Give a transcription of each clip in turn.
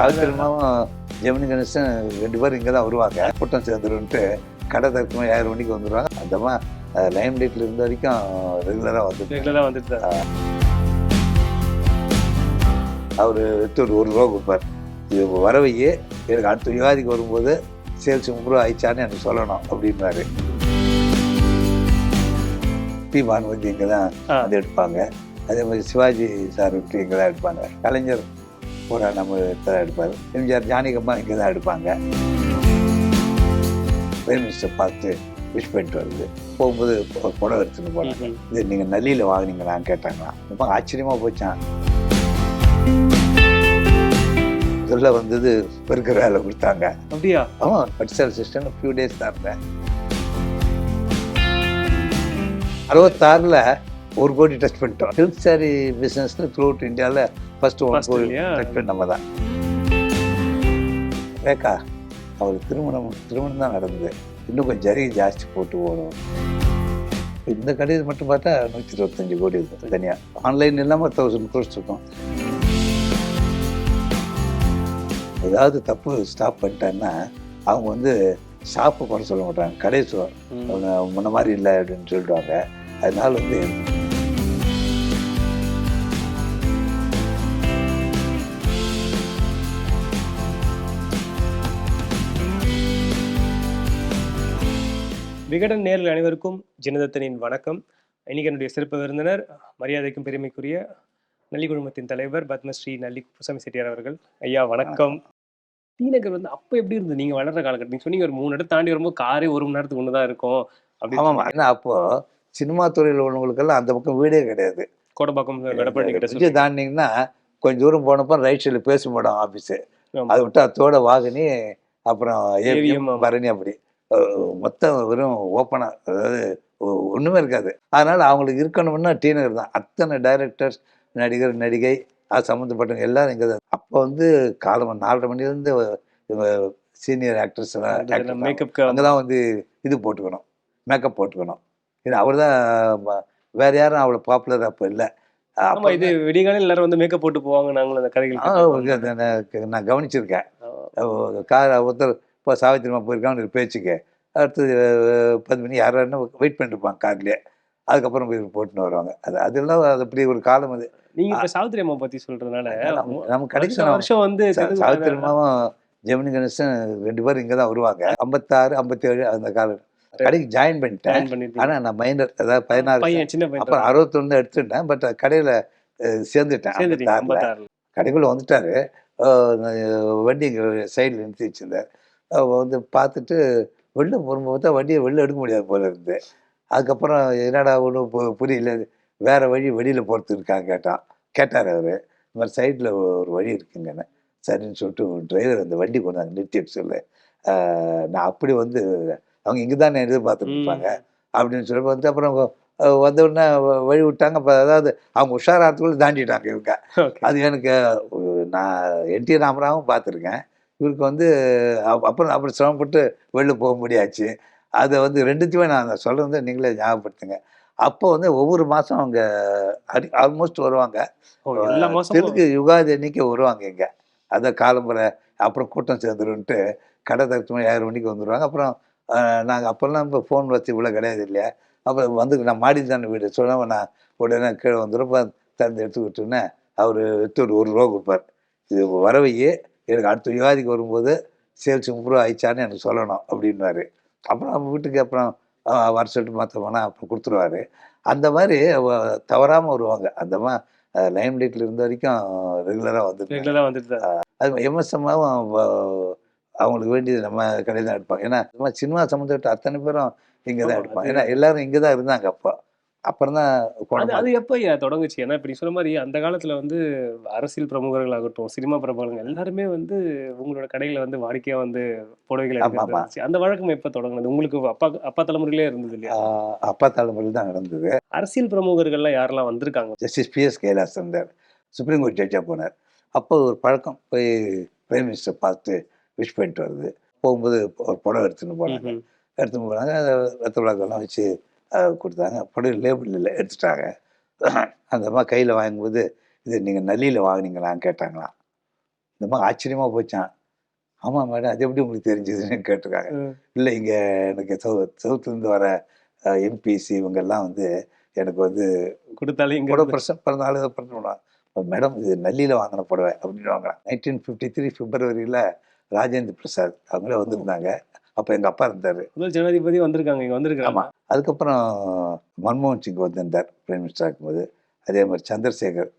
சாவித்திரமாவும் ஜெமினி கணேசன் ரெண்டு பேரும் இங்கே தான் வருவாங்க. கூட்டம் சேர்ந்துருன்ட்டு கடை திறக்கும் ஏழு மணிக்கு வந்துடுவாங்க அந்தமா லைம் லைட்டில் இருந்த வரைக்கும் ரெகுலராக வந்துட்டு ரெகுலரா வந்துட்டு அவர் எடுத்து ஒரு ஒரு ரூபா கொடுப்பார். இது வரவையே எனக்கு அடுத்த யுகாதிக்கு வரும்போது சேல்ஸ் இம்ப்ரூவ் ஆயிடுச்சான்னு எனக்கு சொல்லணும் அப்படின்னாரு. பி பானுமதி இங்கே தான். வந்து எடுப்பாங்க. அதே மாதிரி சிவாஜி சார் விட்டு இங்கே தான் எடுப்பாங்க. கலைஞர் பூரா நம்ம தான் எடுப்பார். எம்ஜிஆர் ஜானகியம்மா இங்கே தான் எடுப்பாங்க. பிரைம் மினிஸ்டர் பார்த்து விஷ் பண்ணிட்டு வருது. போகும்போது ஒரு புடவை எடுத்துன்னு போனாங்க. இது நீங்கள் நல்லியில் வாங்குனீங்களான்னு கேட்டாங்களாம். ரொம்ப ஆச்சரியமாக போச்சான் முதல்ல வந்தது பெருக்கிற வேலை கொடுத்தாங்க. அப்படியா? ஆமாம் படிச்சார் சிஸ்டம் ஃபியூ டேஸ் தான் இருந்தேன். அறுபத்தாறில் ஒரு கோடி டச் பண்ணிட்டோம். சில்க் சாரி பிஸ்னஸில் த்ரூ அவுட் இந்தியாவில் ஃபர்ஸ்ட் ஒன் First கோடி இல்லையா? டச் பண்ணி நம்ம தான் ரேக்கா அவர் திருமணம் திருமணம் தான் நடந்தது. இன்னும் கொஞ்சம் ஜரிகை ஜாஸ்தி போட்டு போகணும். இந்த கடையில் மட்டும் பார்த்தா நூற்றி இருபத்தஞ்சு கோடி இருக்கும் தனியாக ஆன்லைன் இல்லாமல் தௌசண்ட் கோர்ஸ் இருக்கும். ஏதாவது தப்பு ஸ்டாப் பண்ணிட்டாங்கன்னா அவங்க வந்து ஷாப்பை குறை சொல்ல மாட்டாங்க. கடை சொல் ம். அவங்க முன்ன மாதிரி இல்லை அப்படின்னு சொல்லிடுவாங்க. அதனால வந்து விகடன் நேரில் அனைவருக்கும் ஜனதத்தனின் வணக்கம். இன்னைக்கு என்னுடைய சிறப்பு விருந்தினர் மரியாதைக்கும் பெருமைக்குரிய நல்லி குழுமத்தின் தலைவர் பத்மஸ்ரீ நல்லி குப்புசாமி செட்டியார் அவர்கள். ஐயா வணக்கம். டி நகர் வந்து அப்போ எப்படி இருந்தது? நீங்க வளர்ற காலகட்டம் நீங்க சொன்னீங்க ஒரு மூணு இடத்த தாண்டி வரும்போது காரே ஒரு மணி நேரத்துக்கு ஒன்று தான் இருக்கும் அப்படி ஆமாம். ஏன்னா அப்போ சினிமா துறையில் உள்ளவங்களுக்கெல்லாம் அந்த பக்கம் வீடே கிடையாது. கோடம்பாக்கம் விஜய் தாண்டிங்கன்னா கொஞ்சம் தூரம் போனப்போ ரைட் சைடில் பேச மாட்டோம் ஆஃபீஸு. அதை விட்டு அத்தோட வாகினி அப்புறம் ஏவிஎம். பரணி அப்படி மொத்தம் வெறும் ஓப்பனாக அதாவது ஒ- ஒண்ணுமே இருக்காது. அதனால அவங்களுக்கு இருக்கணும்னா டி நகர் தான். அத்தனை டைரக்டர்ஸ் நடிகர் நடிகை அது சம்மந்தப்பட்டவங்க எல்லாரும் இங்கே தான். அப்போ வந்து காலம் நாலரை மணிலேருந்து சீனியர் ஆக்டர்ஸ் எல்லாம் மேக்கப் அங்கே தான் வந்து இது போட்டுக்கணும். மேக்கப் போட்டுக்கணும். இது அவர் தான் வேற யாரும் அவ்வளோ பாப்புலர் அப்போ இல்லை. ஆமா இது விடிகாலையில் எல்லாரும் வந்து மேக்கப் போட்டு போவாங்க நாங்களும் அந்த கதைகள். நான் கவனிச்சிருக்கேன். கார் ஒருத்தர் இப்போ சாவித்திரமா போயிருக்கான்னு ஒரு பேச்சுக்கு. அடுத்தது பத்து மணி யாரும் வெயிட் பண்ணிருப்பாங்க கார்லேயே. அதுக்கப்புறம் போய் போட்டுன்னு வருவாங்க. அது அதெல்லாம் அது அப்படி ஒரு காலம் அது. நீங்க இப்ப சாவித்திரி அம்மா பத்தி சொல்றதுனால நம்ம- நமக்கு வருஷம் வந்து தெலுங்கு சாவித்திரமாவும் ஜெமினி கணேசன் ரெண்டு பேரும் இங்கே தான் வருவாங்க. ஐம்பத்தாறு ஐம்பத்தேழு அந்த காலம். கடைக்கு ஜாயின் பண்ணிட்டேன். ஆனால் நான் மைனர் அதாவது பதினாறு அப்புறம் அறுபத்தொன்னு எடுத்துட்டேன். பட் கடையில் சேர்ந்துட்டேன். சேர்ந்துட்டீங்க 56 ல. ஐம்பத்தாறுல. கடைக்குள்ளே வந்துட்டாரு. வண்டி இங்கே சைடில் நிறுத்தி வச்சிருந்தேன் அவ வந்து பார்த்துட்டு வெளில போகும்போது பார்த்தா வண்டியை வெளில எடுக்க முடியாது போல இருந்து. அதுக்கப்புறம் என்னடா ஒன்றும் புரியல. வேற வழி வெளியில் போகிறதுக்கு இருக்காங்க கேட்டான். கேட்டார் அவர். இந்த மாதிரி சைடில் ஒரு வழி இருக்குங்கன்னு சரின்னு சொல்லிட்டு டிரைவர் அந்த வண்டி கொண்டாந்து நிறுத்திட்டு சொல்லு. நான் அப்படி வந்து அவங்க இங்கே தானே எதிர்பார்த்துட்டு இருப்பாங்க அப்படின்னு சொல்லி வந்து அப்புறம் அஹ் வந்த உடனே வழி விட்டாங்க. அப்போ அதாவது அவங்க உஷாராத்துக்குள்ள தாண்டிட்டாங்க இவங்க. அது எனக்கு நான் என்டி ராமராவும் பார்த்துருக்கேன். இவருக்கு வந்து அப்~ அப்புறம் அப்புறம் சிரமப்பட்டு வெளில போக முடியாச்சு. அதை வந்து ரெண்டுத்தையுமே நான் சொல்ல வந்து நீங்களே ஞாபகப்படுத்துங்க. அப்போ வந்து ஒவ்வொரு மாதம் அவங்க அடி ஆல்மோஸ்ட் வருவாங்க. தெலுங்கு யுகாதி அன்னைக்கு வருவாங்க இங்கே. அதை காலம்பரை அப்புறம் கூட்டம் சேர்ந்துருன்ட்டு கடை தரத்து ஏழு மணிக்கு வந்துடுவாங்க அப்புறம் நாங்கள் அப்போல்லாம் இப்போ ஃபோன் வசதி இவ்வளோ கிடையாது இல்லையா? அப்போ வந்து நான் மாடி தானே வீடு. சொன்னால் நான் உடனே கீழே வந்துடும் திறந்து எடுத்து விட்டோன்னே அவர் எடுத்து ஒரு ஒரு ரூபா கொடுப்பார். இது வரவையே எனக்கு அடுத்த யுகாதிக்கு வரும்போது சேல்ஸ் இம்ப்ரூவ் ஆயிடுச்சான்னு எனக்கு சொல்லணும் அப்படின்னாரு அப்புறம் நம்ம வீட்டுக்கு அப்புறம் வர சொல்லிட்டு மற்ற போனால் அப்புறம் கொடுத்துருவாரு. அந்த மாதிரி தவறாமல் வருவாங்க. அந்த மாதிரி லைம் லைட்டில் இருந்த வரைக்கும் ரெகுலராக வந்துட்டு ரெகுலரா வந்துட்டு அது எம்எஸ்எம்மாவும் அவங்களுக்கு வேண்டியது நம்ம கடையில் தான் எடுப்பாங்க. ஏன்னா சினிமா சம்மந்தப்பட்ட அத்தனை பேரும் இங்கே தான் எடுப்பாங்க. ஏன்னா எல்லாரும் இங்கே தான் இருந்தாங்க அப்போ. அப்புறம் தான் அது எப்ப தொடங்குச்சு? ஏன்னா இப்ப நீ சொன்ன மாதிரி அந்த காலத்துல வந்து அரசியல் பிரமுகர்கள் ஆகட்டும் சினிமா பிரபலங்கள் எல்லாருமே வந்து உங்களோட கடையில வந்து வாடிக்கையா வந்து புடவைகள். அந்த வழக்கம் எப்ப தொடங்குனது? உங்களுக்கு அப்பா அப்பா தலைமுறையிலே இருந்தது இல்லையா? அப்பா தலைமுறையில் தான் நடந்தது. அரசியல் பிரமுகர்கள்லாம் யாரெல்லாம் வந்திருக்காங்க? ஜஸ்டிஸ் பிஎஸ் கைலாஸ் இருந்தார். சுப்ரீம் கோர்ட் ஜட்ஜாக போனார். அப்போ ஒரு பழக்கம் போய் பிரைம் மினிஸ்டர் பார்த்து விஷ் பண்ணிட்டு வருது. போகும்போது ஒரு புடவை எடுத்துன்னு போனாங்க. எடுத்துன்னு போனாங்க. ரத்த விளக்கெல்லாம் வச்சு கொடுத்தாங்க. லேபிள் இல்லை எடுத்துட்டாங்க. அந்த அம்மா கையில் வாங்கும்போது இது நீங்கள் நல்லியில் வாங்குனீங்களான்னு கேட்டாங்களாம். இந்த மாதிரி ஆச்சரியமா போச்சான் ஆமாம் மேடம் அது எப்படி உங்களுக்கு தெரிஞ்சதுன்னு கேட்டிருக்காங்க. இல்லை இங்கே எனக்கு சவு சவுத்துலேருந்து வர எம்பிசி இவங்கெல்லாம் வந்து எனக்கு வந்து கொடுத்தாலே இருந்து- பிரசன்ட் பிறந்த நாள் ஏதோ பிறந்தோம் மேடம் இது நெல்லியில் வாங்கின புடவை அப்படின்னு வாங்கினாங்க நைன்டீன் ஃபிஃப்டி த்ரீ பிப்ரவரியில் ராஜேந்திர பிரசாத் அவங்களே வந்திருந்தாங்க. அப்போ எங்கள் அப்பா இருந்தார். முதல் ஜனாதிபதி வந்திருக்காங்க இங்க வந்திருக்காங்க. ஆமாம் அதுக்கப்புறம் மன்மோகன் சிங் வந்திருந்தார் பிரைம் மினிஸ்டர் இருக்கும்போது அதே மாதிரி சந்திரசேகர்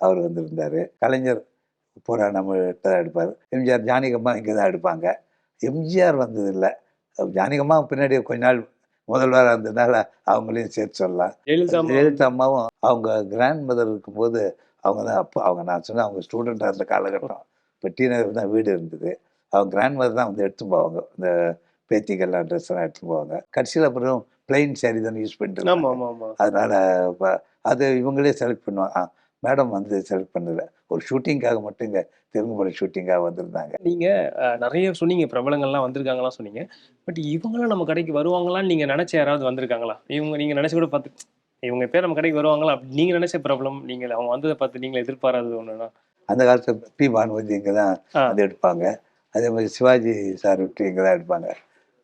அவர் வந்திருந்தார் கலைஞர் பூரா நம்மகிட்ட தான் எடுப்பார். எம்ஜிஆர் ஜானகம்மா இங்கே தான் எடுப்பாங்க. எம்ஜிஆர் வந்ததில்லை. ஜானகம்மா பின்னாடி கொஞ்ச நாள் முதல்வராக இருந்ததுனால அவங்களையும் சேர்த்து சொல்லலாம். ஜெயலலிதா அம்மா ஜெயலலிதா அம்மாவும் அவங்க கிராண்ட் மதர் இருக்கும்போது அவங்க தான் அப்போ அவங்க நான் சொன்னேன் அவங்க ஸ்டூடெண்ட்டாக இருந்த காலகட்டம். இப்போ டி நகர் தான் வீடு இருந்தது. அவங்க கிராண்ட் மதர் தான் வந்து எடுத்து போவாங்க இந்த பேத்திகள்லாம் ட்ரெஸ் எல்லாம் எடுத்து போவாங்க கடைசியில் அப்புறம் பிளைன் சாரி தானே யூஸ் பண்ணிட்டு அதனால அது இவங்களே செலக்ட் பண்ணுவாங்க. மேடம் வந்து செலக்ட் பண்ணல. ஒரு ஷூட்டிங்காக மட்டும் இங்கே தெலுங்கு படம் ஷூட்டிங்காக வந்திருந்தாங்க. நீங்க அஹ், நிறைய சொன்னீங்க. பிரபலங்கள்லாம் வந்திருக்காங்களா சொன்னீங்க. பட் இவங்களாம் நம்ம கடைக்கு வருவாங்களான்னு நீங்க நினைச்ச யாராவது வந்திருக்காங்களா? இவங்க நீங்க நினைச்சு கூட பார்த்து இவங்க பேர் நம்ம கடைக்கு வருவாங்களா? அப்படி நீங்க நினைச்ச பிரபலம் நீங்க அவங்க வந்ததை பார்த்து நீங்க எதிர்பாராதது ஒண்ணுனா அந்த காலத்தில் பி. பானுமதி இங்கே தான். வந்து எடுப்பாங்க. அதே மாதிரி சிவாஜி சார் விட்டு இங்கே தான் எடுப்பாங்க.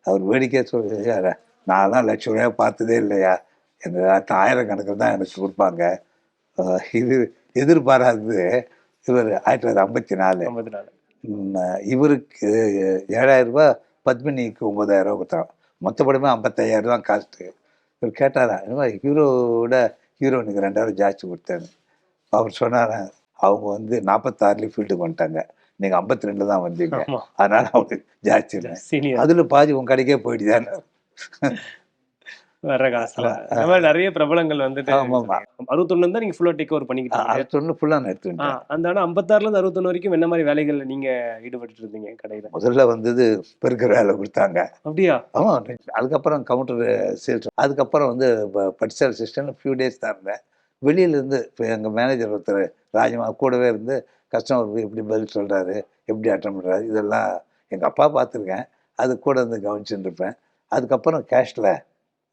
அவர் வேடிக்கையாக சொல்லி நான்லாம் லட்சம் ரூபாய் பார்த்ததே இல்லையா? எங்கள் காலத்து ஆயிரக்கணக்கில் தான் எனக்கு கொடுப்பாங்க. இது எதிர்பாராதது இவர் ஆயிரத்தி தொள்ளாயிரத்தி ஐம்பத்தி நாலு. ஐம்பத்தி நாலு. இவருக்கு ஏழாயிரம் ரூபாய் பத்மினிக்கு ஒம்பதாயிரம் ரூபா கொடுத்தாங்க மொத்த படமே ஐம்பத்தாயிரம் தான் காஸ்ட்டு. இவர் கேட்டாரா இந்த மாதிரி ஹீரோவோட ஹீரோனுக்கு ரெண்டாயிரம் ஜாஸ்தி கொடுத்தேன்னு. அவர் சொன்னாரா அவங்க வந்து நாற்பத்தாறுலேயும் ஃபீல்டுக்கு வந்துட்டாங்க நீங்கள் ஐம்பத்தி ரெண்டு தான் வந்தீங்க. ஆமா. அதனால அவங்களுக்கு ஜாஸ்தி அதில் பாதி உன் கடைக்கே போயிடுதானே? வர்ற காசுல. ஆமா. அந்த மாதிரி நிறைய பிரபலங்கள் வந்துட்டு ஆமா, ஆமா. அறுபத்தொன்னு தான் நீங்க ஃபுல்லா டேக் ஓவர் பண்ணிக்கிட்டு இருக்கீங்க. அடுத்த ஒன்று ஃபுல்லாக நான் ஆ, எடுத்துக்கிட்டேன் அந்த ஆனா ஐம்பத்தாறுல இருந்து அறுபத்தொன்னு வரைக்கும் என்ன மாதிரி வேலைகள்ல நீங்க ஈடுபட்டு இருந்தீங்க கடையில? முதல்ல வந்தது பெருக்கிற வேலை கொடுத்தாங்க. அப்படியா? ஆமாம் அதுக்கப்புறம் கவுண்டர் சேல்ஸ் அதுக்கப்புறம் வந்து படிச்சர் அசிஸ்டன்ட் ஃபியூ டேஸ் தான் இருந்தேன். வெளியிலேருந்து இப்போ எங்கள் மேனேஜர் ஒருத்தர் ராஜமா கூடவே இருந்து கஸ்டமர் எப்படி பதில் சொல்கிறாரு எப்படி அட்டன் பண்ணுறாரு இதெல்லாம் எங்கள் அப்பா பார்த்துருக்கேன். அது கூட இருந்து கவனிச்சுட்டு இருப்பேன். அதுக்கப்புறம் கேஷில்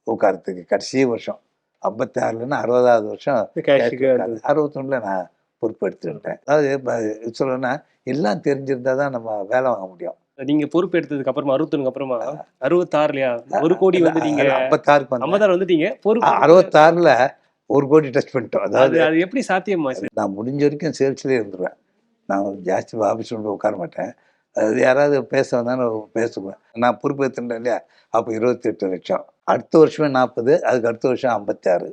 உட்காரத்துக்கு கடைசி வருஷம் ஐம்பத்தி ஆறுலன்னா அறுபதாவது வருஷம் அறுபத்தொன்னில் நான் பொறுப்பு எடுத்துக்கிட்டேன். அதாவது சொல்லணும்னா எல்லாம் தெரிஞ்சிருந்தா தான் நம்ம வேலை வாங்க முடியும். நீங்க பொறுப்பு எடுத்ததுக்கு அப்புறமா அறுபத்தொன்னுக்கு அப்புறமா? அறுபத்தாறுலயா? ஒரு கோடி வந்து நீங்க ஐம்பத்தாறுக்கு வந்து ஐம்பத்தாறு வந்துட்டீங்க. பொறுப்பு அறுபத்தாறுல ஒரு கோடி டச் பண்ணிட்டோம். அது அதாவது அது எப்படி சாத்தியமா? நான் முடிஞ்ச வரைக்கும் சேல்ஸ்லேயே இருந்துருவேன். நான் ஜாஸ்தி ஆஃபீஸ் கொண்டு உட்கார மாட்டேன். அது யாராவது பேச வந்தாலும் பேசுவேன் நான் பொறுப்பு எடுத்துட்டேன் இல்லையா? அப்போ இருபத்தெட்டு லட்சம். அடுத்த வருஷமே நாற்பது அதுக்கு அடுத்த வருஷம் ஐம்பத்தாறு.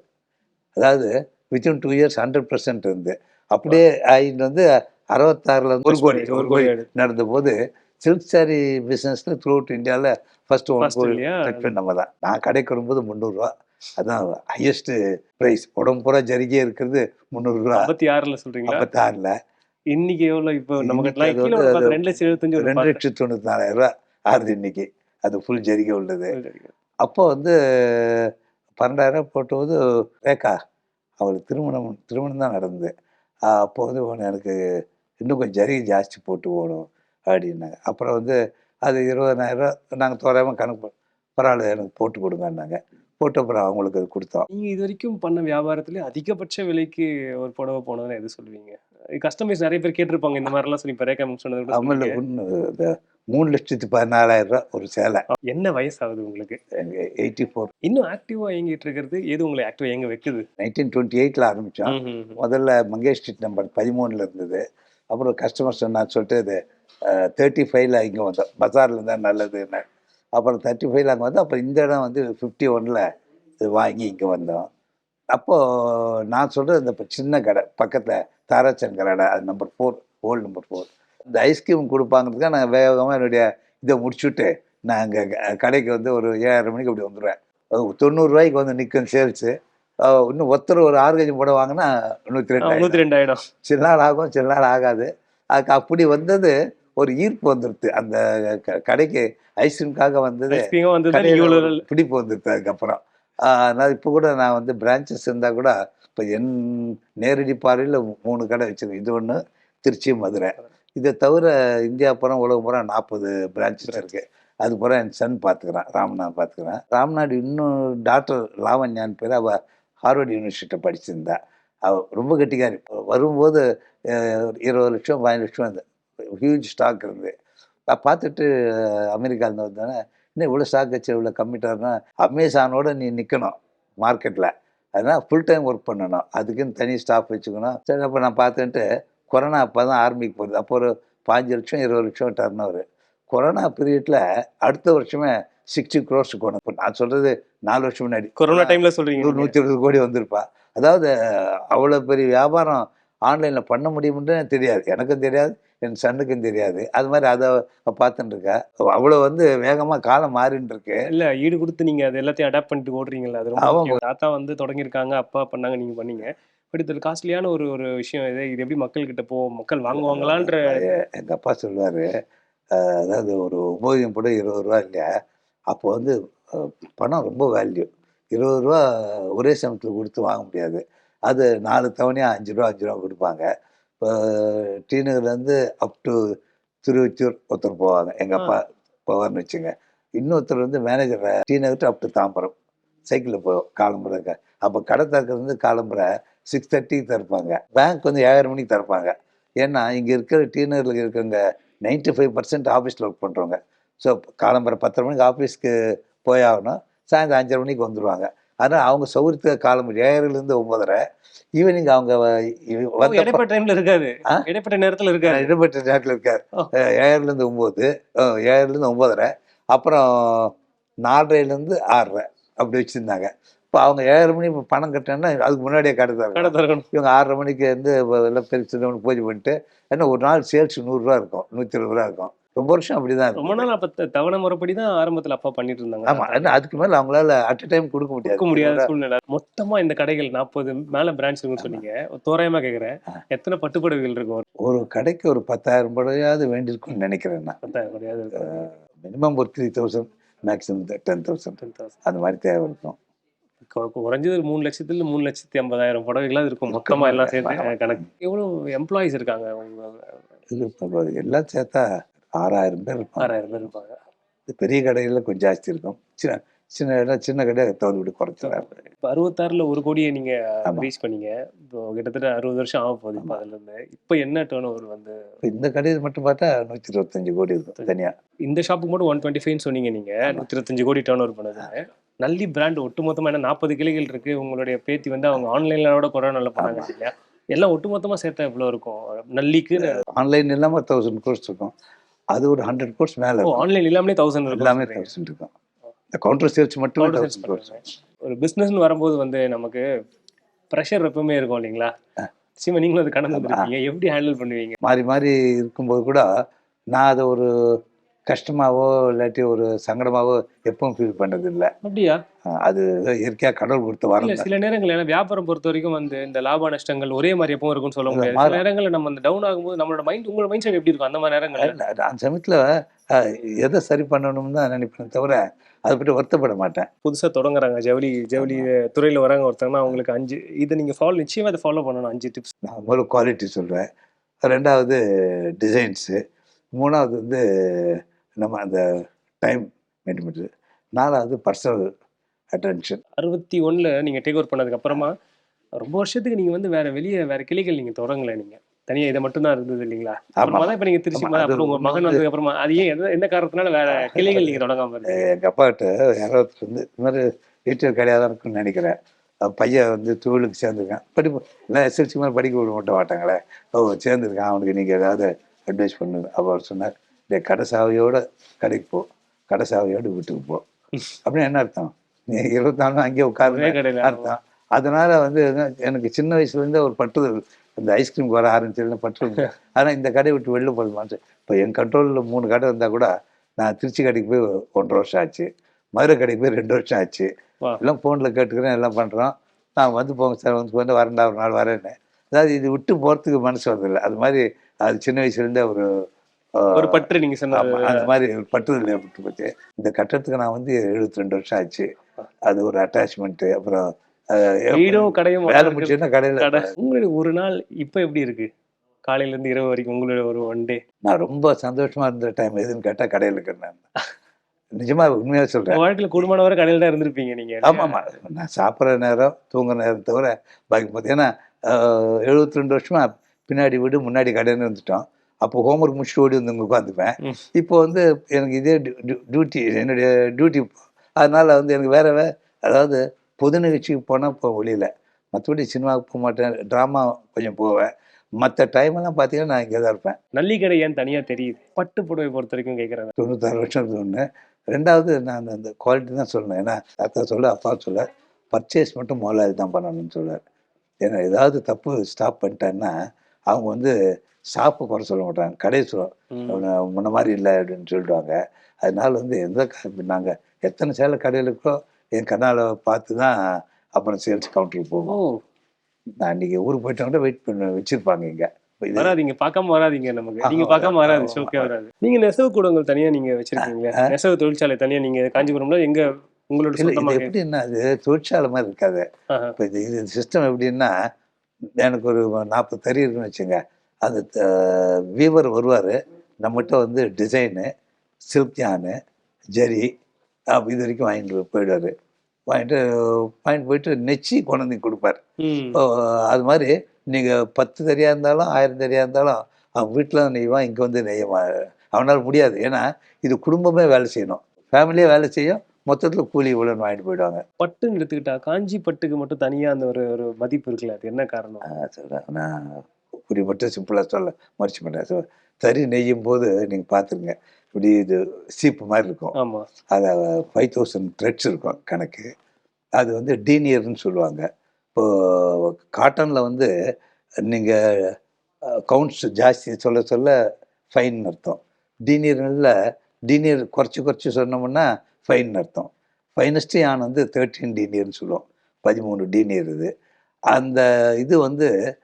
அதாவது within two years hundred percent இருந்து. அப்படியே ஆயிட்டு வந்து அறுபத்தாறுல இருந்து ஒரு கோடி ஒரு கோடி நடந்த போது சில்க் சாரி பிஸ்னஸில் த்ரூ அவுட் இந்தியாவில் ஃபர்ஸ்ட் ஒன் கோடி பண்ணி நம்ம தான். நான் கடைக்கு வரும்போது முந்நூறுரூவா அதான் ஹையஸ்ட் ப்ரைஸ் உடம்பு பூரா ஜரிகே இருக்கிறது முந்நூறுரூவா. ஐம்பத்தி ஆறுல சொல்றீங்களா? ஐம்பத்தாறில் இன்னைக்கு எவ்வளவு? இப்போ அது ரெண்டு லட்சம் எழுபத்தஞ்சு ரெண்டு. லட்சத்தி தொண்ணூற்றி நாலாயிரம் ரூபா ஆறுது இன்னைக்கு. அது ஃபுல் ஜரிகை உள்ளது. அப்போ வந்து பன்னெண்டாயிரம் போட்டும்போது ரேகா அவளுக்கு திருமணம் திருமணம் தான் நடந்தது. அப்போ வந்து எனக்கு இன்னும் கொஞ்சம் ஜரிகை ஜாஸ்தி போட்டு போகணும் அப்படின்னாங்க. அப்புறம் வந்து அது இருபதனாயிரம் நாங்கள் தோராயமாக கணக்கு பரவாயில்ல எனக்கு போட்டு கொடுங்கன்னாங்க. போட்டு அப்புறம் அவங்களுக்கு அது கொடுத்தோம் நீங்க இது வரைக்கும் பண்ண வியாபாரத்துல அதிகபட்ச விலைக்கு ஒரு புடவை போனதுன்னு எது சொல்லுவீங்க? கஸ்டமைஸ் நிறைய பேர் கேட்டிருப்பாங்க இந்த மாதிரி எல்லாம் சொல்லி இப்ப ரேகா மேம் சொன்னது சொன்னீங்க. ஒன்று மூணு லட்சத்தி பதினாலாயிரம் ரூபா ஒரு சேலை. என்ன வயசாகுது உங்களுக்கு? எயிட்டி ஃபோர் இன்னும் ஆக்டிவா இயங்கிட்டு இருக்கிறது எது உங்களை ஆக்டிவா எங்க வைக்குது? நைன்டீன் டுவெண்ட்டி எயிட்டில் ஆரம்பித்தோம். முதல்ல மங்கேஷ் ஸ்ட்ரீட் நம்பர் பதிமூணில் இருந்தது. அப்புறம் கஸ்டமர் சொன்னான்னு சொல்லிட்டு இது தேர்ட்டி ஃபைவ்ல இங்கே வந்தோம். பஜாரில் இருந்தால் நல்லதுன்னு. அப்புறம் தேர்ட்டி ஃபைவ்ல அங்கே வந்து அப்புறம் இந்த இடம் வந்து ஃபிஃப்டி ஒனில் இது வாங்கி இங்கே வந்தோம். அப்போது நான் சொல்கிறது இந்த இப்ப சின்ன கடை பக்கத்தில் தாராச்சன் கடை அது number four old number four இந்த ஐஸ்கிரீம் கொடுப்பாங்கிறதுக்காக நான் வேகமாக என்னுடைய இதை முடிச்சுட்டு நான் அங்கே கடைக்கு வந்து ஒரு ஏழரை மணிக்கு அப்படி வந்துடுவேன் தொண்ணூறுரூவாய்க்கு வந்து நிற்கும் சேல்ஸு இன்னும் ஒருத்தர் ஒரு ஆறு கஜம் போட வாங்கினா நூற்றி ரெண்டு நூத்தி ரெண்டாயிரம். சில நாள் ஆகும் சில நாள் ஆகாது. அதுக்கு அப்படி வந்தது ஒரு ஈர்ப்பு வந்துடுது அந்த க- கடைக்கு ஐஸ்கிரீம்காக வந்தது. பிடிப்பு வந்துடுது அதுக்கப்புறம். நான் இப்போ கூட நான் வந்து பிரான்ச்சஸ் இருந்தால் கூட இப்போ என் நேரடி பார்வையில் மூணு கடை வச்சிருக்கேன். இது ஒன்று திருச்சி மதுரை. இதை தவிர இந்தியா புறம் உலகம் பூரா நாற்பது பிரான்ச்சஸ் இருக்கு. அது பூரா என் சன் பார்த்துக்கிறான் ராம்நாத் பார்த்துக்கிறேன். ராம்நாடு இன்னும் டாக்டர் லாவண்யான் பேர் அவள் ஹார்வர்ட் யூனிவர்சிட்டியில் படிச்சிருந்தா. அவள் ரொம்ப கெட்டிக்காரி. வரும்போது இருபது லட்சம் பதினஞ்சு லட்சம் அந்த ஹியூஜ் ஸ்டாக் இருந்து நான் பார்த்துட்டு அமெரிக்காவில் வந்தோடனே இன்னும் இவ்வளோ ஸ்டாக் வச்சு இவ்வளோ கம்மிட்டாருன்னா அமேசானோட நீ நிற்கணும் மார்க்கெட்டில் அதனால் ஃபுல் டைம் ஒர்க் பண்ணணும். அதுக்குன்னு தனி ஸ்டாஃப் வச்சுக்கணும். சரி அப்போ நான் பார்த்துட்டு கொரோனா அப்போ தான் ஆரம்பிக்க போகுது. அப்போ ஒரு பாஞ்சு லட்சம் இருபது லட்சம் டர்ன் ஓவர் கொரோனா பீரியடில் அடுத்த வருஷமே சிக்ஸ்டி க்ரோர்ஸ் போகணும் இப்போ நான் சொல்கிறது நாலு வருஷம் முன்னாடி. கொரோனா டைம்ல சொல்றீங்க. நூறு நூற்றி இருபது கோடி வந்திருப்பா. அதாவது அவ்வளோ பெரிய வியாபாரம் ஆன்லைனில் பண்ண முடியும்னு தெரியாது. எனக்கும் தெரியாது. என் சன்னுக்கும் தெரியாது. அது மாதிரி அதை பார்த்துட்டு இருக்கா அவ்வளோ வந்து வேகமாக காலம் மாறின்னு இருக்கு இல்ல ஈடு கொடுத்து நீங்க அது எல்லாத்தையும் அடாப்ட் பண்ணிட்டு ஓடுறீங்கல்ல அது. முக்கியம். தாத்தா வந்து தொடங்கியிருக்காங்க அப்பா பண்ணாங்க நீங்க பண்ணீங்க. பட் இது காஸ்ட்லியான ஒரு ஒரு விஷயம். இது இது எப்படி மக்கள் கிட்ட போ மக்கள் வாங்குவாங்களான்ற எங்கள் அப்பா சொல்லுவார். அதாவது ஒரு உபயோகம் கூட இருபது ரூபா இல்லையா? அப்போ வந்து பணம் ரொம்ப வேல்யூ இருபது ரூபா ஒரே சமயத்தில் கொடுத்து வாங்க முடியாது. அது நாலு தவணையாக அஞ்சு ரூபா அஞ்சு ரூபா கொடுப்பாங்க. இப்போ டீனர்லேருந்து அப் டு திருவச்சூர் ஒருத்தர் போவாங்க. எங்கள் அப்பா போவார்னு வச்சுங்க. இன்னொருத்தர் வந்து மேனேஜர் டீனர் அப் டு தாம்பரம். சைக்கிளில் போ காலம்புறக்க அப்போ கடை திறக்கிறது வந்து காலம்புரை சிக்ஸ் தேர்ட்டிக்கு திறப்பாங்க. பேங்க் வந்து ஏழரை மணிக்கு திறப்பாங்க. ஏன்னா இங்கே இருக்கிற டீனரில் இருக்கிறவங்க நைன்டி ஃபைவ் பர்சன்ட் ஆஃபீஸில் ஒர்க் பண்ணுறவங்க ஸோ காலம்பரை பத்தரை மணிக்கு ஆஃபீஸ்க்கு போயாகணும். சாயந்தரம் அஞ்சரை மணிக்கு வந்துடுவாங்க அதனால் அவங்க சௌகரியத்துக்கு காலம் ஏழரைலேருந்து ஒம்பதரை ஈவினிங் அவங்க இடைப்பட்ட டைம்ல இருக்காது ஆ? இடைப்பட்ட நேரத்துல இருக்காது இடம்பெற்ற நேரத்தில் இருக்கார். ஏழரைலேருந்து ஒம்பது ஏழரைலேருந்து ஒம்பதரை அப்புறம் நாலரைலேருந்து ஆறரை. அப்படி வச்சுருந்தாங்க. இப்போ அவங்க ஏழரை மணி இப்ப பணம் கட்டினா அதுக்கு முன்னாடியே கடை கடை தரணும் இவங்க ஆறரை மணிக்கு வந்து எல்லாம் பெருசு பூஜை பண்ணிட்டு என்ன ஒரு நாள் சேல்ஸ் நூறுரூவா இருக்கும். நூற்றி இருபது ரூபா இருக்கும். ரொம்ப வருஷம் அப்படி தான் ரொம்ப நாள் அப்ப தவணை முறைப்படி தான் ஆரம்பத்துல அப்பா பண்ணிட்டு இருந்தாங்க ஏன்னா அதுக்கு மேலே அவங்களால அட் டைம் கொடுக்க முடியாது. கொடுக்க முடியாத சூழ்நிலை. மொத்தமா இந்த கடைகள் நாற்பது மேல பிரான்ச் இருக்குன்னு சொன்னீங்க. தோராயமா கேக்குறேன். எத்தனை பட்டுப்புடவைகள் இருக்கும்? ஒரு கடைக்கு ஒரு பத்தாயிரம் ரூபாயாவது வேண்டியிருக்கும்னு நினைக்கிறேன் நான். பத்தாயிரம் இருக்கும். மினிமம் ஒரு three thousand maximum ten thousand 10,000. அந்த மாதிரி தேவை இருக்கும் குறைஞ்சது ஒரு மூணு லட்சத்துல மூணு லட்சத்தி ஐம்பதாயிரம் புடவைகளாவது இருக்கும். மொத்தமா எல்லாம் சேர்த்து கணக்கு. எவ்வளவு எம்ப்ளாயிஸ் இருக்காங்க உங்க எல்லாம் சேர்த்தா ஆறாயிரம் பேர் இருப்பாங்க. ஆறாயிரம் பேர் இருப்பாங்க. இது பெரிய கடையில் கொஞ்சம் ஜாஸ்தி இருக்கும். சின்ன சின்ன இடம் சின்ன கடையை தவிர விட்டு குறைச்சிடாரு இப்ப அறுபத்தாறுல ஒரு கோடியை நீங்க ஆமா. ரீச் பண்ணீங்க. இப்போ கிட்டத்தட்ட அறுபது வருஷம் ஆக போகுது இப்போ அதுல இருந்து இப்போ என்ன டேர்ன் ஓவர் வந்து? இந்த கடையில் மட்டும் பார்த்தா நூற்றி இருபத்தஞ்சு கோடி இருக்கும் தனியாக இந்த ஷாப்புக்கு மட்டும் ஒன் டுவெண்ட்டி ஃபைவ் சொன்னீங்க நீங்க. நூத்தி இருபத்தஞ்சு கோடி டேர்ன் ஓவர் பண்ணது. நல்லி பிராண்ட் ஒட்டுமொத்தமா என்ன நாற்பது கிளைகள் இருக்கு. உங்களுடைய பேத்தி வந்து அவங்க ஆன்லைன்லோட கொரோனால பண்ணாங்க இல்லையா? எல்லாம் ஒட்டுமொத்தமா சேர்த்தா எவ்வளவு இருக்கும்? நல்லிக்கு ஆன்லைன் இல்லாமல் தௌசண்ட் கோர்ஸ் இருக்கும். அது ஒரு ஹண்ட்ரட் கோர்ஸ் மேலே ஆன்லைன் இல்லாமலே தௌசண்ட் எல்லாமே இருக்கும் தௌசண்ட் இருக்கும். இந்த கவுண்டர் சேல்ஸ் மட்டுமே. ஒரு பிசினஸ்னு வரும்போது வந்து நமக்கு ப்ரெஷர் எப்பவுமே இருக்கும் இல்லைங்களா? நிச்சயமா நீங்களும் அது கடந்து வந்திருக்கீங்க. எப்படி ஹேண்டில் பண்ணுவீங்க? மாறி மாறி இருக்கும்போது கூட நான் அதை ஒரு கஷ்டமாவோ இல்லாட்டி ஒரு சங்கடமாவோ எப்பவும் ஃபீல் பண்ணது இல்லை அப்படியா? அது இயற்கையாக கடவுள் கொடுத்த வரம். சில நேரங்கள் ஏன்னா வியாபாரம் பொறுத்த வரைக்கும் வந்து இந்த லாப நஷ்டங்கள் ஒரே மாதிரி எப்பவும் இருக்கும்னு சொல்ல முடியாது. சில. நேரங்கள்ல நம்ம அந்த டவுன் ஆகும்போது நம்மளோட மைண்ட் உங்களோட மைண்ட் செட் எப்படி இருக்கும் அந்த மாதிரி நேரங்கள்ல? இல்ல, அந்த சமயத்தில் எதை சரி பண்ணணும்னு தான் நினைப்பேன் தவிர அதை பற்றி வருத்தப்பட மாட்டேன். புதுசா தொடங்குறாங்க. ஜவுளி ஜவுளி துறையில வராங்க ஒருத்தங்கன்னா அவங்களுக்கு அஞ்சு இதை நீங்க ஃபாலோ நிச்சயமா இதை ஃபாலோ பண்ணணும் அஞ்சு டிப்ஸ் நான் முதல்ல குவாலிட்டி சொல்வேன் ரெண்டாவது டிசைன்ஸு மூணாவது வந்து நம்ம அந்த டைம் மெயின்டைன் நாலாவது பர்சனல் அட்டென்ஷன் அறுபத்தி ஒண்ணுல நீங்க டேக் ஓவர் பண்ணதுக்கு அப்புறமா ரொம்ப வருஷத்துக்கு நீங்க வந்து வேற வெளியே வேற கிளைகள் நீங்க தொடங்கல நீங்க. தனியா இதை மட்டும் தான் இருந்தது இல்லைங்களா? அப்புறமா தான் இப்ப நீங்க திருச்சி அப்புறம் உங்க மகன் வந்ததுக்கு அப்புறமா அது ஏன் எந்த- எந்த காரணத்தினால வேற கிளைகள் நீங்க தொடங்காம இருக்கீங்க எங்கள் அப்பாகிட்ட யாரோ வந்து இது மாதிரி ரீட்டைல் கடையாக தான் இருக்குன்னு நினைக்கிறேன் பையன் வந்து தொழிலுக்கு சேர்ந்துருக்கான். படிப்பு எல்லாம் எஸ்எல்சி மாதிரி படிக்க விட மாட்ட மாட்டாங்களே. ஓ சேர்ந்துருக்கான். அவனுக்கு நீங்கள் ஏதாவது அட்வைஸ் பண்ணுங்க. அப்போ அவர் சொன்னார் டே கடை சாவியோட கடைக்கு போ. கடை சாவியோட வீட்டுக்கு போ. அப்படின்னு என்ன அர்த்தம்? இருபத்தி நாலு அங்கேயே கடையில. அர்த்தம் அதனால வந்து எனக்கு சின்ன வயசுலேருந்தே ஒரு பட்டுதல் இந்த ஐஸ்கிரீம் வர ஆரம்பிச்சதுல பட்டுதல் ஆனால் இந்த கடையை விட்டு வெளில போக மாட்டேன் இப்போ என் கண்ட்ரோலில் மூணு கடை இருந்தால் கூட நான் திருச்சி கடைக்கு போய் ஒன்றரை வருஷம் ஆச்சு. மதுரை கடைக்கு போய் ரெண்டு வருஷம் ஆச்சு. எல்லாம் ஃபோனில் கேட்டுக்கிறேன் எல்லாம் பண்ணுறோம் நான் வந்து போங்க சார் வந்து வந்து வரேன்டா ஒரு நாள் வரேன்னு. அதாவது இது விட்டு போகிறதுக்கு மனசு வரதில்லை அது மாதிரி அது சின்ன வயசுலேருந்தே ஒரு ஒரு பற்று நீங்க சொன்ன அந்த மாதிரி ஒரு பட்டுதல் ஏற்பட்டு போச்சு இந்த கட்டடத்துக்கு நான் வந்து எழுபத்தி ரெண்டு வருஷம் ஆச்சு. அது ஒரு அட்டாச்மெண்ட்டு அப்புறம் வீடும் கடையும் வேலை. முடிச்சுன்னா கடையில் கடை. உங்களுடைய ஒரு நாள் இப்ப எப்படி இருக்கு? காலையில இருந்து இரவு வரைக்கும் உங்களுடைய ஒரு ஒன் டே நான் ரொம்ப சந்தோஷமா இருந்த டைம் எதுன்னு கேட்டா கடையில் இருக்கிறேன் நிஜமா உண்மையா சொல்றேன். வாழ்க்கையில கூடுமான வரை கடையில தான் இருந்திருப்பீங்க நீங்க. ஆமா ஆமா நான் சாப்பிட்ற நேரம் தூங்குற நேரம் தவிர பாக்கி பார்த்து ஏன்னா எழுபத்தி ரெண்டு வருஷமா பின்னாடி வீடு முன்னாடி கடைன்னு இருந்துட்டோம். அப்போ ஹோம்ஒர்க் முடிச்சுட்டு ஓடி வந்து உட்காந்துப்பேன். இப்போ வந்து எனக்கு இதே டியூட்டி என்னுடைய டியூட்டி அதனால் வந்து எனக்கு வேற வே அதாவது பொது நிகழ்ச்சிக்கு போனால் இப்போ வெளியில். மற்றபடி சினிமாவுக்கு போக மாட்டேன். ட்ராமா கொஞ்சம் போவேன். மற்ற டைமெல்லாம் பார்த்தீங்கன்னா நான் இங்கே தான் இருப்பேன். நல்லிக்கடை ஏன் தனியா தெரியுது? பட்டு புடவை பொறுத்த வரைக்கும் கேட்கறாங்க தொண்ணூத்தாறு வருஷம் ஒன்று ரெண்டாவது நான் அந்த- அந்த குவாலிட்டி தான் சொல்லணும். ஏன்னா அக்கா சொல்ல அப்பா சொல்ல பர்ச்சேஸ் மட்டும் முதலாளி தான் பண்ணணும்னு சொல்லுவார் ஏன்னா ஏதாவது தப்பு ஸ்டாப் பண்ணிட்டேன்னா அவங்க வந்து ஷாப்பை குறை சொல்ல மாட்டாங்க. கடையை. அவனை முன்ன மாதிரி இல்லை அப்படின்னு சொல்லிடுவாங்க. அதனால வந்து எந்த நாங்கள் எத்தனை சேலை கடையில் இருக்கோ என் கண்ணால் பார்த்து தான் அப்புறம் சேல்ஸ் கவுண்டருக்கு ஓ. போவோம் நான் இன்னைக்கு ஊருக்கு போயிட்டவங்க வெயிட் பண்ண வச்சிருப்பாங்க இங்கே. வராதீங்க பார்க்காம வராதீங்க நமக்கு. நீங்க பார்க்காம வராது ஷோக்கே. வராது. நீங்க நெசவு கூடங்கள் தனியா நீங்க வச்சிருக்கீங்களா? நெசவு தொழிற்சாலை தனியா நீங்க காஞ்சிபுரம்ல எங்க உங்களோட எப்படின்னா அது தொழிற்சாலை மாதிரி இருக்காது. இப்போ இது சிஸ்டம் எப்படின்னா எனக்கு ஒரு நாற்பது தறி இருக்குன்னு வச்சுங்க அந்த வீவர் வருவார். நம்மகிட்ட வந்து டிசைனு சில்க்யானு ஜரி இது வரைக்கும் வாங்கிட்டு போயிடுவார். வாங்கிட்டு வாங்கிட்டு போயிட்டு நெச்சி கொண்டு கொடுப்பார். அது மாதிரி நீங்கள் பத்து தறியாக இருந்தாலும் ஆயிரம் தறியாக இருந்தாலும் அவன் வீட்டில் நெய்வான் இங்கே வந்து நெய்ய அவனால் முடியாது. ஏன்னா இது குடும்பமே வேலை செய்யணும். ஃபேமிலியே வேலை செய்யும். மொத்தத்தில் கூலி இவ்வளோன்னு வாங்கிட்டு போயிடுவாங்க. பட்டுன்னு எடுத்துக்கிட்டா காஞ்சி பட்டுக்கு மட்டும் தனியா அந்த ஒரு ஒரு மதிப்பு இருக்குல்ல அது என்ன காரணம்? சொல்கிறேன் நான் இப்படி மட்டும் சிம்பிளாக சொல்ல மாட்டேன். So, தறி நெய்யும் போது நீங்கள் பார்த்துருங்க இப்படி இது சீப்பு மாதிரி இருக்கும். அதில் ஃபைவ் தௌசண்ட் த்ரெட்ஸ் இருக்கும் கணக்கு. அது வந்து டீனியர்னு சொல்லுவாங்க. இப்போ காட்டனில் வந்து நீங்கள் கவுண்ட்ஸ் ஜாஸ்தி சொல்ல சொல்ல ஃபைன் அர்த்தம். டீனியரில் டீனியர் குறைச்சி குறைச்சி சொன்னோம்னா ஃபைன் அர்த்தம். ஃபைனஸ்ட் யான் வந்து தேர்ட்டீன் டீனியர்னு சொல்லுவோம். பதிமூணு டீனியர் இது. அந்த இது வந்து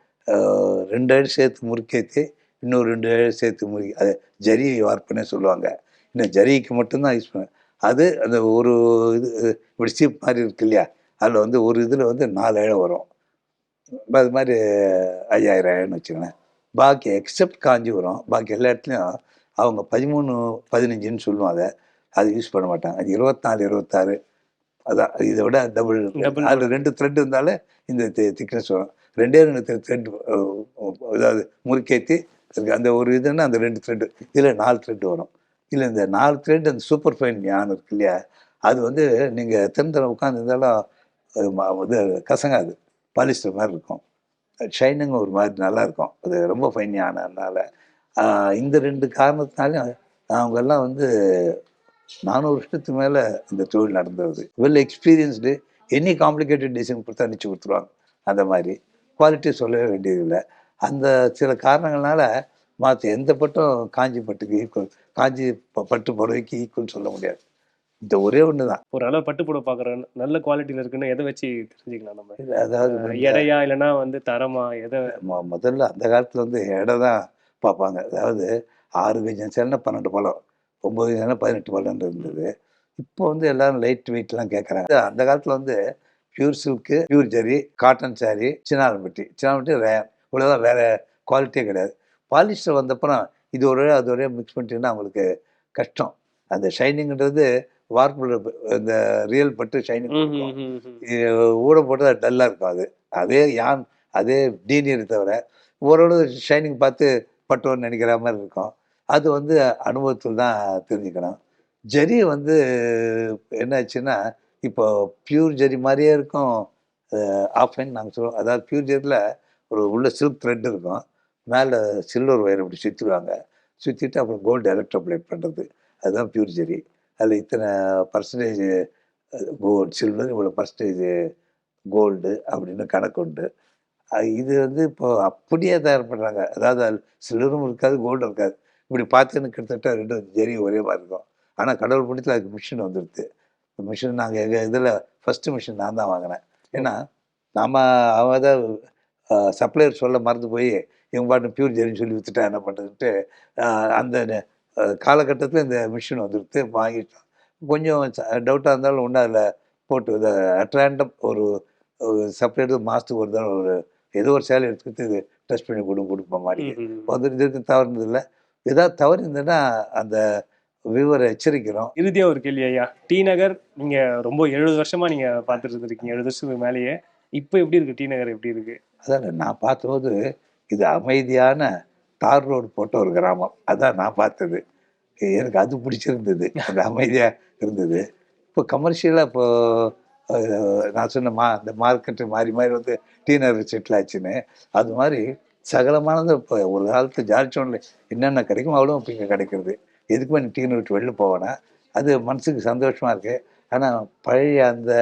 ரெண்டு ஏழு சேர்த்து முறுக்கேற்றி இன்னொரு ரெண்டு ஏழு சேர்த்து முறுக்கி அது ஜரி வார்ப்புனே சொல்லுவாங்க. இன்னும் ஜரிக்கு மட்டும்தான் யூஸ் பண்ண அது அந்த ஒரு இது இப்படி சீப் மாதிரி இருக்கு இல்லையா? அதில் வந்து ஒரு இதில் வந்து நாலு இழை வரும் அது மாதிரி ஐயாயிரம் இழைன்னு வச்சுக்கோங்களேன். பாக்கி எக்ஸப்ட் காஞ்சிபுரம் பாக்கி எல்லா இடத்துலையும் அவங்க பதிமூணு பதினஞ்சுன்னு சொல்லுவோம் அதை. அது யூஸ் பண்ண மாட்டாங்க. அது இருபத்தாலு இருபத்தாறு. அதான் இதை விட டபுள். அதில் ரெண்டு த்ரெட் இருந்தாலே இந்த திக்னஸ் வரும். ரெண்டே ரெண்டு த்ரெட் அதாவது முறுக்கேற்றி அந்த ஒரு இதுன்னா அந்த ரெண்டு த்ரெட்டு இதில் நாலு த்ரெட் வரும். இல்லை இந்த நாலு த்ரெட் அந்த சூப்பர் ஃபைன் யான் இருக்கு இல்லையா? அது வந்து நீங்கள் எத்தனை உட்காந்துருந்தாலும் இது கசங்காது. பாலிஸ்டர் மாதிரி இருக்கும். ஷைனிங் ஒரு மாதிரி நல்லாயிருக்கும் அது ரொம்ப ஃபைன் ஞானம்னால. இந்த ரெண்டு காரணத்தினாலும் அவங்கெல்லாம் வந்து நானூறு வருஷத்துக்கு மேலே இந்த தொழில் நடந்தது. Well experienced any complicated design கொடுத்தா அனுப்பிச்சு கொடுத்துருவாங்க. அந்த மாதிரி. குவாலிட்டி சொல்லவே வேண்டியதில்லை. அந்த சில காரணங்களால மற்ற எந்த பட்டும் காஞ்சி பட்டுக்கு ஈக்குவல் காஞ்சி ப- பட்டு புடவைக்கு ஈக்குவல் சொல்ல முடியாது. இந்த ஒரே ஒன்று தான். ஒரு நல்ல பட்டு புடவை பாக்குறோம் நல்ல குவாலிட்டியில இருக்குன்னு எதை வச்சு தெரிஞ்சுக்கலாம் நம்ம? இது அதாவது எடையா இல்லைன்னா வந்து தரமா எதை? மொ- முதல்ல அந்த காலத்தில் வந்து எடை தான் பார்ப்பாங்க. அதாவது ஆறு கஜம் சேலைனா பன்னெண்டு பழம் ஒம்பது கஜம்னா பதினெட்டு பழம் இருந்தது. இப்போ வந்து எல்லாரும் லைட் வெயிட்லாம் கேட்குறாங்க அந்த காலத்தில் வந்து pure silk pure zari cotton sari Chinnalampatti Chinnalampatti ரேன் இவ்வளோதான் வேற குவாலிட்டியே கிடையாது. பாலிஸ்டர் வந்தப்புறம் இது ஒரு அது ஒரே மிக்ஸ் பண்ணிட்டீங்கன்னா அவங்களுக்கு கஷ்டம். அந்த ஷைனிங்ன்றது வார்ப்புல இந்த ரியல் பட்டு ஷைனிங் ஊட போட்டு டல்லாக இருக்கும் அது. அதே யான் அதே டீனியர் தவிர ஓரளவு ஷைனிங் பார்த்து பட்டோன்னு நினைக்கிற மாதிரி இருக்கும். அது வந்து அனுபவத்தில் தான் தெரிஞ்சுக்கணும். ஜரி வந்து என்னாச்சுன்னா இப்போ பியூர் ஜெரி மாதிரியே இருக்கும். ஆஃப்லைன் நாங்கள் சொல்லுவோம். அதாவது பியூர் ஜெரியில் ஒரு உள்ள சில்க் த்ரெட் இருக்கும். மேலே சில்வர் ஒயர் அப்படி சுற்றிடுவாங்க சுற்றிட்டு அப்புறம் கோல்டு எலக்ட்ரோப்ளேட் பண்ணுறது அதுதான் பியூர் ஜெரி அதில் இத்தனை பர்சன்டேஜ் கோல்டு சில்வர் இவ்வளோ பர்சன்டேஜ் கோல்டு அப்படின்னு கணக்கு உண்டு. இது வந்து இப்போ அப்படியே தயார் பண்ணுறாங்க அதாவது அதில் சில்வரும் இருக்காது கோல்டும் இருக்காது. இப்படி பார்த்துன்னு கிட்டத்தட்ட ரெண்டும் ஜெரி ஒரே மாதிரி இருக்கும். ஆனால் கடவுள் பிடித்தில் அதுக்கு மிஷின் வந்துடுது மிஷின் நாங்கள் எங்கள் இதில் ஃபஸ்ட்டு மிஷின் நான் தான் வாங்கினேன். ஏன்னா நாம் அவன் தான் சப்ளையர் சொல்ல மறந்து போய் இவங்க பாட்டு பியூர் ஜெரின்னு சொல்லி வித்துட்டா என்ன பண்ணுறதுன்ட்டு அந்த காலகட்டத்தில் இந்த மிஷின் வந்துடுது வாங்கிட்டோம். கொஞ்சம் டவுட்டாக இருந்தாலும் ஒன்றும் அதில் போட்டு இதை அட்ராண்டம் ஒரு செப்பரேட் மாதத்துக்கு ஒரு தடவை ஒரு ஏதோ ஒரு சேலை எடுத்துக்கிட்டு இது டெஸ்ட் பண்ணி கொடு கொடுப்போம் மாதிரி ம், ம், ம். வந்துட்டு இதுக்கு தவறுனதில்லை ஏதாவது தவறு இருந்ததுன்னா அந்த விவரை எச்சரிக்கிறோம். இறுதியா ஒரு கேள்வி ஐயா. டி நகர் நீங்க ரொம்ப எழுபது வருஷமா நீங்க பார்த்துட்டு இருந்திருக்கீங்க எழுபது வருஷத்துக்கு மேலேயே. இப்போ எப்படி இருக்கு? டி நகர் எப்படி இருக்கு? அதான் நான் பார்த்தபோது இது அமைதியான தார் ரோடு போட்ட ஒரு கிராமம். அதான் நான் பார்த்தது. எனக்கு அது பிடிச்சிருந்தது. அந்த அமைதியாக இருந்தது. இப்போ கமர்ஷியலாக இப்போ நான் சொன்ன மா இந்த மார்க்கெட்டு மாறி மாறி வந்து டீனர் செட்டில் ஆச்சுன்னு. அது மாதிரி சகலமானது இப்போ ஒரு காலத்து ஜார்ஜோனில் என்னென்ன கிடைக்கும் அவ்வளோ இப்போ இங்கே கிடைக்கிறது. எதுக்குமே நீ டீனை விட்டு வெளில போவேனா அது மனசுக்கு சந்தோஷமா இருக்கு. ஆனால் பழைய அந்த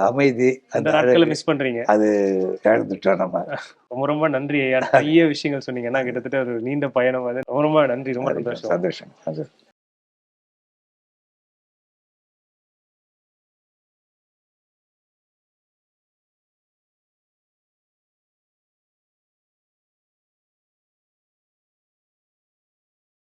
அமைதி அந்த நாட்களை மிஸ் பண்றீங்க. அது இழந்துட்டோம் நம்ம. ரொம்ப ரொம்ப நன்றி ஐயா. நிறைய விஷயங்கள் சொன்னீங்க. ஏன்னா கிட்டத்தட்ட ஒரு நீண்ட பயணம். அது ரொம்ப ரொம்ப நன்றி. ரொம்ப சந்தோஷம். சந்தோஷம்.